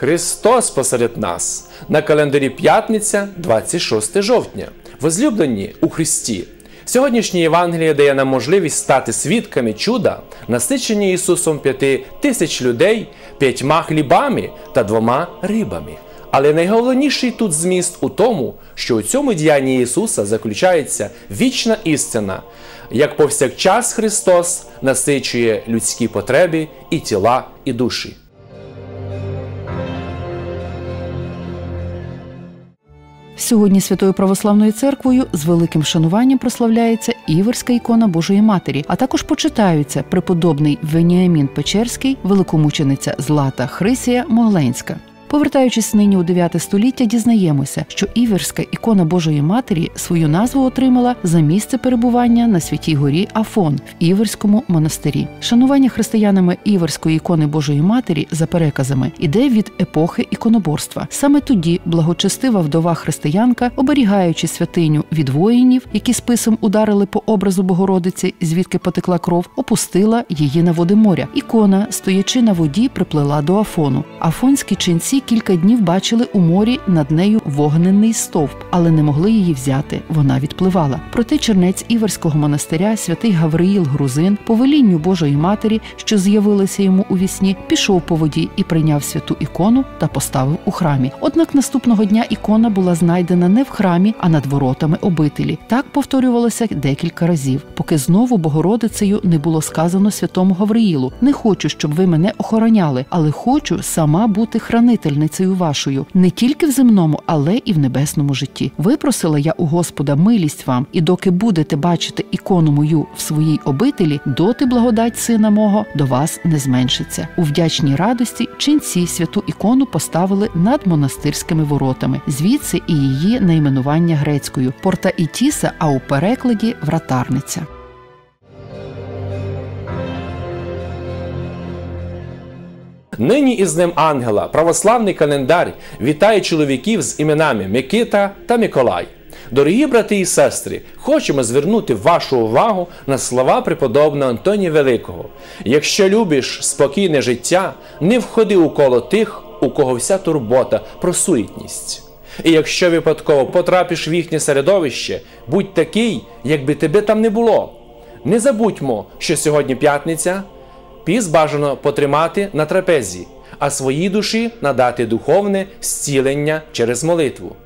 Христос посеред нас на календарі п'ятниця, 26 жовтня. Возлюблені у Христі. Сьогоднішнє Євангеліє дає нам можливість стати свідками чуда, насичення Ісусом п'яти тисяч людей п'ятьма хлібами та двома рибами. Але найголовніший тут зміст у тому, що у цьому діянні Ісуса заключається вічна істина, як повсякчас Христос насичує людські потреби і тіла, і душі. Сьогодні Святою Православною церквою з великим шануванням прославляється Іверська ікона Божої Матері, а також почитаються преподобний Веніамін Печерський, великомучениця Злата Хрисія Могленська. Повертаючись нині у 9 століття, дізнаємося, що Іверська ікона Божої Матері свою назву отримала за місце перебування на святій горі Афон в Іверському монастирі. Шанування християнами Іверської ікони Божої Матері за переказами іде від епохи іконоборства. Саме тоді благочестива вдова християнка, оберігаючи святиню від воїнів, які списом ударили по образу Богородиці, звідки потекла кров, опустила її на води моря. Ікона, стоячи на воді, приплила до Афону. Афонські ченці кілька днів бачили у морі над нею вогненний стовп, але не могли її взяти. Вона відпливала. Проте чернець Іверського монастиря, святий Гавриїл Грузин, по велінню Божої Матері, що з'явилася йому у вісні, пішов по воді і прийняв святу ікону та поставив у храмі. Однак наступного дня ікона була знайдена не в храмі, а над воротами обителі. Так повторювалося декілька разів, поки знову Богородицею не було сказано святому Гавриїлу: не хочу, щоб ви мене охороняли, але хочу сама бути хранителем хранительницею вашою не тільки в земному, але і в небесному житті. Випросила я у Господа милість вам, і доки будете бачити ікону мою в своїй обителі, доти благодать сина мого до вас не зменшиться. У вдячній радості ченці святу ікону поставили над монастирськими воротами, звідси і її найменування грецькою порта Ітіса, а у перекладі вратарниця. Нині із Днем Ангела православний календар вітає чоловіків з іменами Микита та Миколай. Дорогі брати і сестри, хочемо звернути вашу увагу на слова преподобного Антонія Великого. Якщо любиш спокійне життя, не входи у коло тих, у кого вся турбота про суетність. І якщо випадково потрапиш в їхнє середовище, будь такий, якби тебе там не було. Не забудьмо, що сьогодні п'ятниця. Піс бажано потримати на трапезі, а своїй душі надати духовне зцілення через молитву.